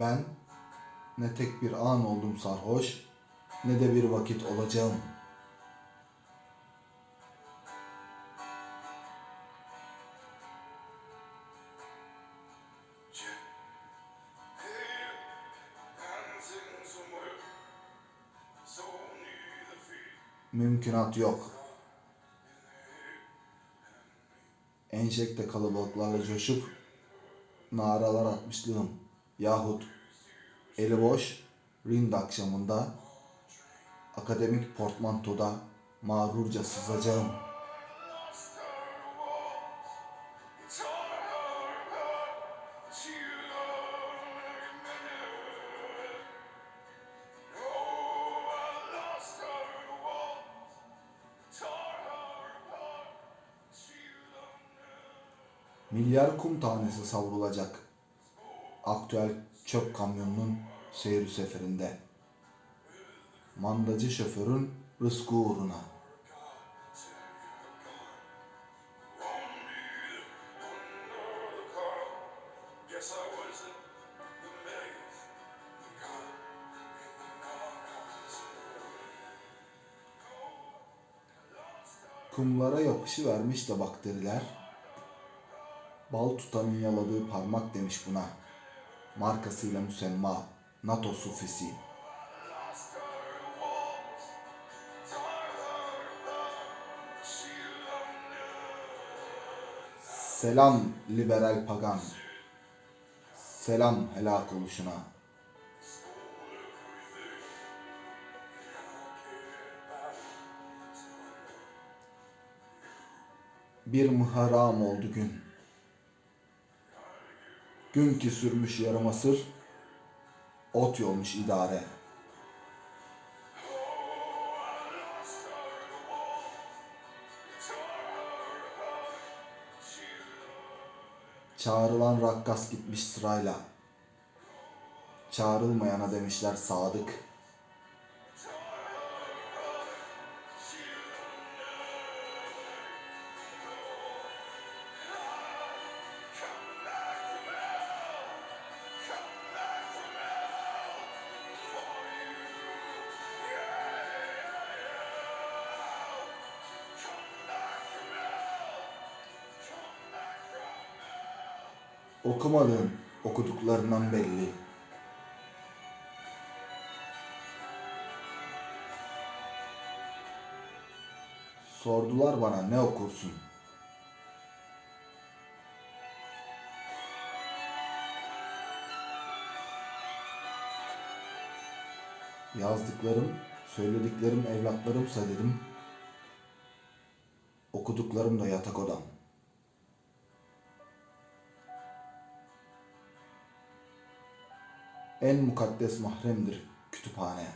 Ben ne tek bir an oldum sarhoş, ne de bir vakit olacağım. Mümkünat yok. Enjekte kalabalıklarla coşup naralar atmışlığım yahut eli boş rind akşamında akademik portmantoda mağrurca sızacağım. Milyar kum tanesi savrulacak. Aktüel çöp kamyonunun seyir seferinde. Mandacı şoförün rızkı uğruna. Kumlara yapışı vermiş de bakteriler. Bal tutanın yaladığı parmak demiş buna. Markasıyla müsemma NATO sufisi. Selam liberal pagan. Selam helak oluşuna. Bir mıharam oldu gün. Gün ki sürmüş yarım asır, ot yolmuş idare. Çağrılan rakkas gitmiş sırayla. Çağrılmayana demişler sadık. Okumadığın okuduklarından belli. Sordular bana ne okursun? Yazdıklarım, söylediklerim evlatlarımsa dedim. Okuduklarım da yatak odam. En mukaddes mahremdir kütüphane.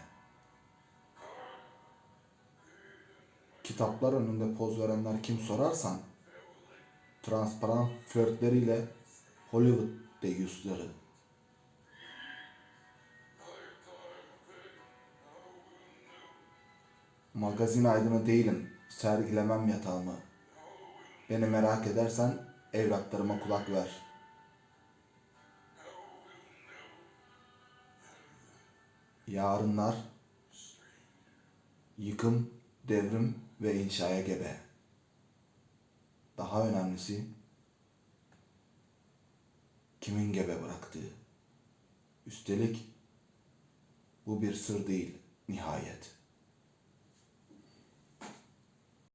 Kitaplar önünde poz verenler kim sorarsan, transparan flörtleriyle Hollywood deyyusları. Magazin aydını değilim, sergilemem yatağımı. Beni merak edersen evlatlarıma kulak ver.'' Yarınlar yıkım, devrim ve inşaya gebe. Daha önemlisi kimin gebe bıraktığı. Üstelik bu bir sır değil nihayet.